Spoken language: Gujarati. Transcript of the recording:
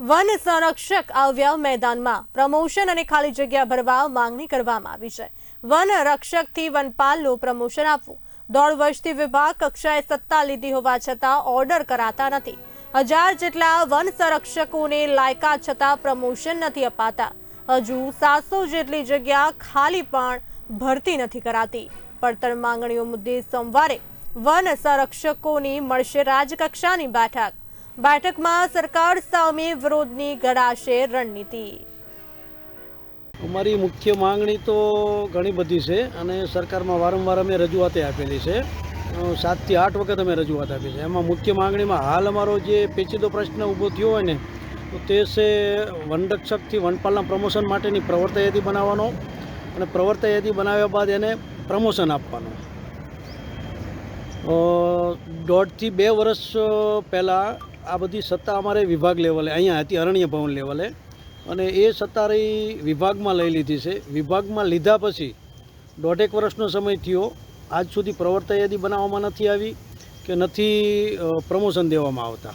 વન સંરક્ષક આવ્યા મેદાનમાં પ્રમોશન અને ખાલી જગ્યા ભરવા માંગણી કરવામાં આવી છે. વન રક્ષકથી વનપાલનું પ્રમોશન આપવું. દોઢ વર્ષથી વિભાગ કક્ષાએ સત્તા લીધી હોવા છતાં ઓર્ડર કરાતા નથી. હજાર જેટલા વન સંરક્ષકોને લાયકાત છતાં પ્રમોશન નથી અપાતા. હજુ સાતસો જેટલી જગ્યા ખાલી પણ ભરતી નથી કરાતી. પડતર માંગણીઓ મુદ્દે સોમવારે વન સંરક્ષકોની મળશે રાજકક્ષાની બેઠક. બેઠકમાં સરકાર સામે વિરોધની ઘડાશે રણનીતિ. અમારી મુખ્ય માંગણી તો ઘણી બધી છે અને સરકારમાં વારંવાર અમે રજૂઆતે આપેલી છે. સાતથી આઠ વખત અમે રજૂઆત આપી છે. એમાં મુખ્ય માંગણીમાં હાલ અમારો જે પેચીદો પ્રશ્ન ઊભો થયો હોય ને, તો તે છે વનરક્ષકથી વનપાલના પ્રમોશન માટેની પ્રવર્તા યાદી બનાવવાનો અને પ્રવર્તા યાદી બનાવ્યા બાદ એને પ્રમોશન આપવાનું. દોઢથી બે વર્ષ પહેલાં આ બધી સત્તા અમારે વિભાગ લેવલે, અહીંયા હતી અરણ્ય ભવન લેવલે. અને એ સત્તા રહી વિભાગમાં લઈ લીધી છે. વિભાગમાં લીધા પછી દોઢેક વર્ષનો સમય થયો. આજ સુધી પ્રવર્તા યાદી બનાવવામાં નથી આવી કે નથી પ્રમોશન દેવામાં આવતા.